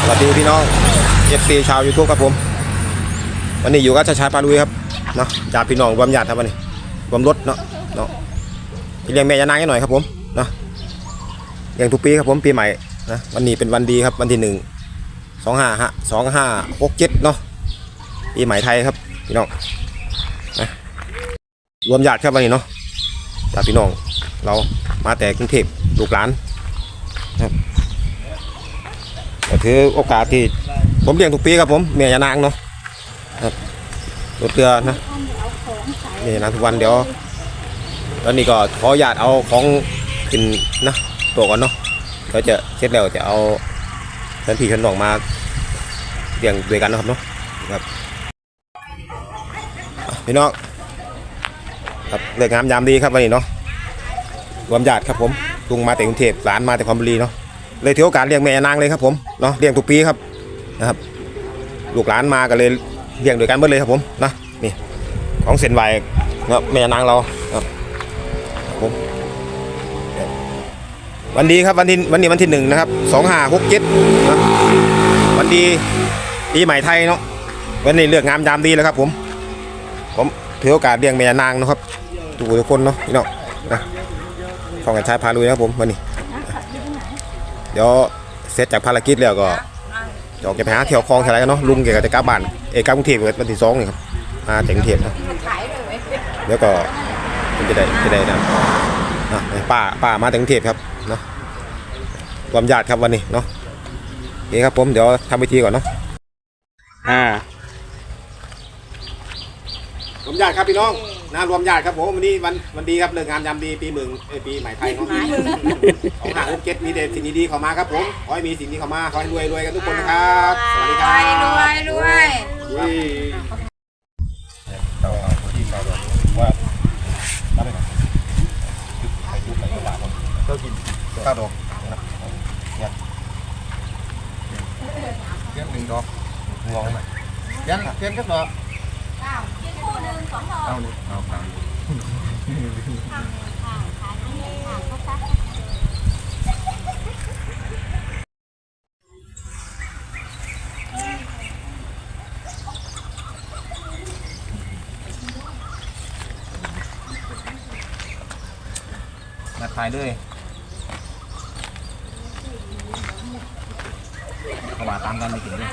สวัสดีพี่น้องเอฟซีชาวยูทูบครับผม วันนี้อยู่กับชาชายพาลุยครับเนาะญาติพี่น้องรวมญาติครับวันนี้รวมรถเนาะเนาะเลี้ยงแม่ยานางให้หน่อยครับผมเนาะเลี้ยงทุกปีครับผมปีใหม่นะวันนี้เป็นวันดีครับวันที่หนึ่งสองห้าฮะสองห้าหกเจ็ดเนาะปีใหม่ไทยครับพี่น้องนะรวมญาติครับวันนี้เนาะญาติพี่น้องเรามาแต่กรุงเทพลูกหลานครับ ก็ถือโอกาสที่ผมเลี้ยงทุกปีครับผมเมียยานางเนาะครับรถเรือนะเมียยานางทุกวันเดี๋ยวตอนนี้ก็ขออนุญาตเอาของขึ้นนะตัวก่อนเนาะเราจะเสร็จแล้วจะเอาท่านพี่ท่านน้องมาเลี้ยงด้วยกันนะครับเนาะครับอะพี่น้องครับเลิกงามยามดีครับวันนี้เนาะรวมญาติครับผมลุงมาแต่กรุงเทพหลานมาแต่ความบุรีเนาะ เลยถือโอกาสเลี้ยงแม่นางเลยครับผมเนาะเลี้ยงทุกปีครับนะครับ ลูกหลานมาก็เลยเลี้ยงด้วยกันหมดเลยครับผมนะนี่ของเซนไหวเนาะแม่นางเราครับผมวันดีครับวันที่วันนี้วันที่หนึ่งนะครับสองห้าหกเจ็ดนะวันดีปีใหม่ไทยเนาะวันนี้เลือกงามยามดีแล้วครับผม ผมถือโอกาสเลี้ยงแม่นางเนาะครับทุกทุกคนเนาะพี่น้องนะของกันชายพาลุยนะครับผมวันนี้ เดี๋ยวเสร็จจากภารกิจแล้วก็จะออกจะไปหาเที่ยวคลองอะไรกันเนาะลุงแกก็จะกลับบ้านเอกลับกรุงเทพวันที่สองนี่ครับมาจากกรุงเทพนะแล้วก็มันจะได้จะได้นะอะป้าป้ามาจากกรุงเทพครับเนาะรวมญาติครับวันนี้เนาะโอเคครับผมเดี๋ยวทำพิธีก่อนเนาะอ่ารวมญาติครับพี่น้อง นะรวมญาติครับผมวันนี้วันวันดีครับเลิกงามยามดีปีเมืองเอ้ยปีใหม่ไทยเนาะของหาหกเจ็ดมีแต่สิ่งดีๆเข้ามาครับผมขอให้มีสิ่งดีเข้ามาขอให้รวยรวยกันทุกคนนะครับสวัสดีครรัวบยรวยรวยเราเอาที่เราว่ารับไปก่อนไปยุบไปกระบะก่อนก็กินข้าวดอกเนี่ยเพี้ยนหนึ่งดอกงองไหมเพี้ยนเพี้ยนก็ดอกเอาเลยเอาครับมาขายเลยเขาว่าตามกันไม่ถึงเลย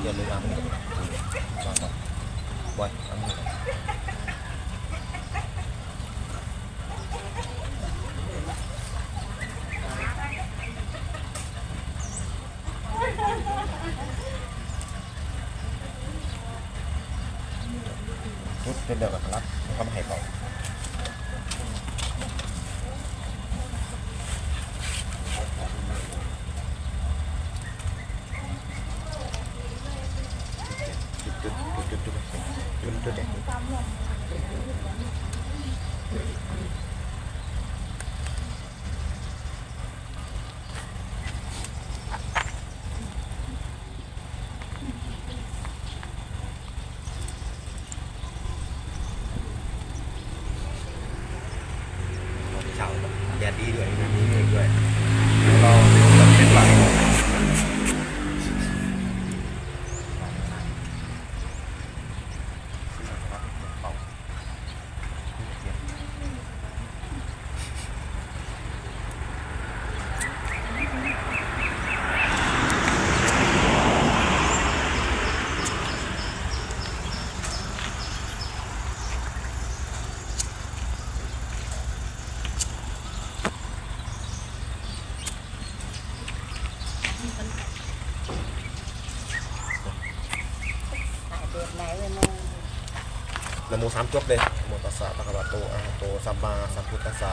เดี๋ยวเลยนะวางก่อนบอยเอามือก่อน ปุ๊บเดี๋ยวกันรับเขามาให้เขาจุดจุดจุดจุดจุดจุดจุดเช้าแดดดีด้วยแดดดีด้วยเราเราเป็นหลัง นะโมสามจบเลยนะโมตัสสะภะคะวะโตอะระหะโตสัมมาสัมพุทธัสสะ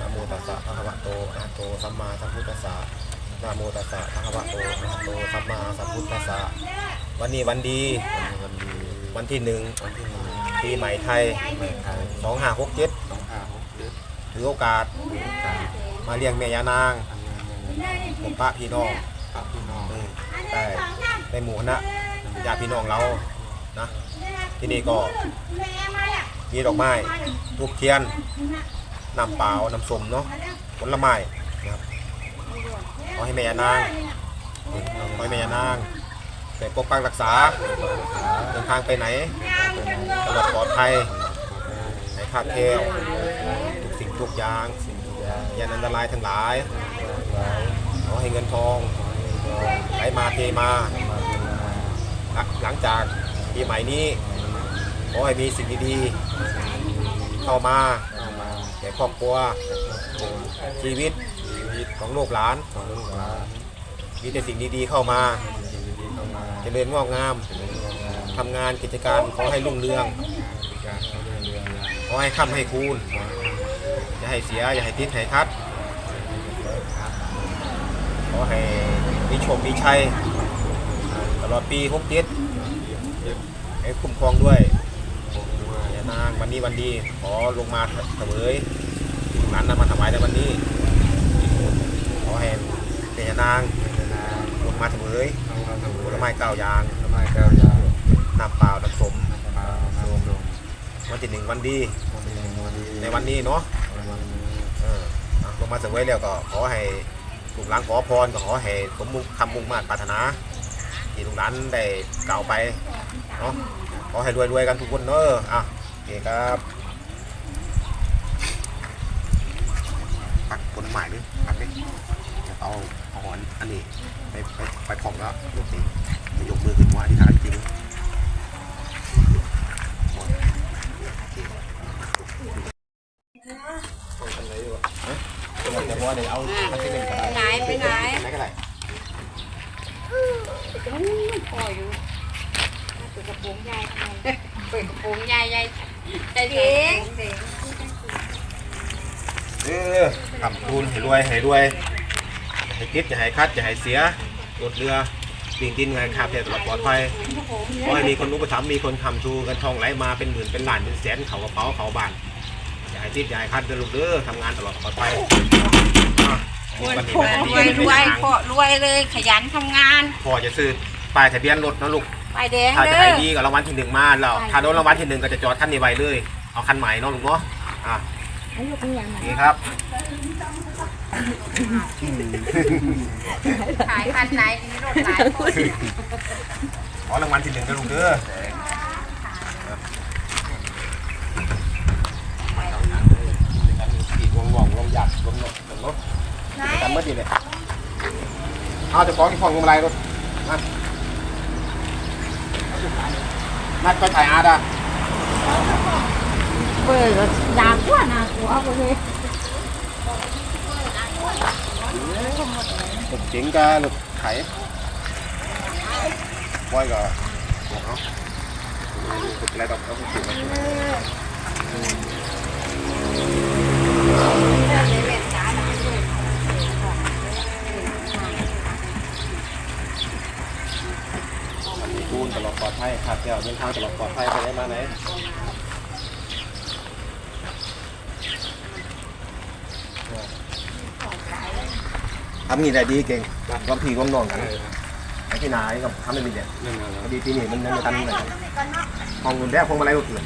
นะโมตัสสะภะคะวะโตอะระหะโตสัมมาสัมพุทธัสสะนะโมตัสสะภะคะวะโตอะระหะโตสัมมาสัมพุทธัสสะวันนี้วันดีวันดีวันที่หนึ่งวันที่หนึ่งปีใหม่ไทยสองห้าหกเจ็ดถือโอกาส มาเลี้ยงแม่ยานางผมพระพี่น้องครับพี่น้องอืมได้ในหมู่คณะญาติพี่น้องเรา นะที่นี่ก็มีดอกไม้ทูบเทียนน้ำเปล่าน้ำส้มเนาะผลไม้นะครับขอให้แม่ยานางขอให้แม่ยานางได้ปกปักรักษาเดินทางไปไหนตลอดปลอดภัยในคาดแคล้วทุกสิ่งทุกอย่างยานอันตรายทั้งหลายขอให้เงินทองไหลมาเทมาหลังจาก ปีใหม่นี้ขอให้มีสิ่งดีๆเข้ามาแก่ครอบครัวชีวิตของลูกหลาน มีแต่สิ่งดีๆเข้ามาเจริญงอกงามทำงานกิจการขอให้รุ่งเรืองขอให้ค่ำให้คูณอย่าให้เสียอย่าให้ติดให้คัดขอให้มีโชคมีชัยตลอดปีหกเจ็ด ให้คุ้มครองด้วยอย่านางวันนี้วันดีขอลงมาเถวยนั้นนำมาถวายในวันนี้ขอให้เป็นยานางลงมาเถวยผลไม้เก้าอย่างน้ำเปล่าน้ำสมวันที่หนึ่งวันดี ในวันนี้เนาะลงมาเสวยแล้วก็ขอให้ลูกหลานขอพรก็ขอให้สมมุงคำมุ่งมาตรปรารถนา ที่ลูกหลานได้กล่าวไป เนาะขอให้รวยๆกันทุกคนเนอะอะโอเคครับปักผลไม้ดิปักดิจะเอาเอาหอนอันนี้ไปไปไปผ่องแล้วยกนี้ไปยกมือขึ้นหัวอธิษฐานจริงอันไหนดีวะฮะเดี๋ยวเดี๋ยวว่าเดี๋ยวเอาอันที่หนึ่งก็ได้ไหนไปไหนไหนก็ได้ปล่อยอยู่เปิดกระโปรงยายทำไมเปิดกระโปรงยายยายใจเด็กเออทำทุนให้รวยให้รวยให้คิดอย่าให้คัดอย่าให้เสียรถเรือดิ่งดินงานคาบเทียตลอดปลอดภัยขอให้มีคนรู้ประทับมีคนคำชูกันทองไหลมาเป็นหมื่นเป็นล้านเป็นแสนเขากระเป๋าเขาบ้านอย่าให้ติดอย่าให้คัดเดินลูกเด้อทำงานตลอดปลอดภัยอะมีวันนี้รวันดีวยรวยเป็นทางพอรวยเลยขยันทำงานพอจะซื้อป้ายทะเบียนรถนะลูก ไปแดงถ้าเลจะให้ยดีกับรางวัลที่หนึ่งมาแล้วถ้าโดนรางวัลที่หนึ่งก็จะจอดคันนี้ไว้เลย เอาคันใหม่เนาะลุงเนาะอะนี่ครับขายคันไหนมีรถหลายคนขอรางวัลที่หนึ่งนะลุงเด้ออีกวงวงวงหยัดวงหนกวงรถกันเมื่อดีเลยเอาจะของที่ของวงอะไรรถมา นัดไปถ่ายอาร์ดอะเปิดยาขั้วนะหัวไปเลยรถเก๋งกับรถไถบอยก็บอกเขาอะไรแบบเขาถึงมาคูณตลอด ปลอดภัยขาดแก้วเดินทางตลอดปลอดภัยไปได้มาไหนทำนี่ได้ดีเก่งรอบพี่ร่วมน้องกันไอ้พี่นายกับทำได้ดีเนี่ยพอดีปีนี้มันยังไม่ทันเลยห้องเงินแรกพวงมาลัยรถเลย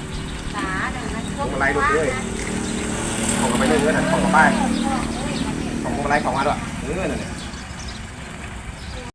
สาเดี๋ยวมันพวงมาลัยรถเลยห้องกับไปเรื่อยๆนั่นห้องกับป้ายห้องพวงมาลัยของมาด้วยเออนั่นเนี่ย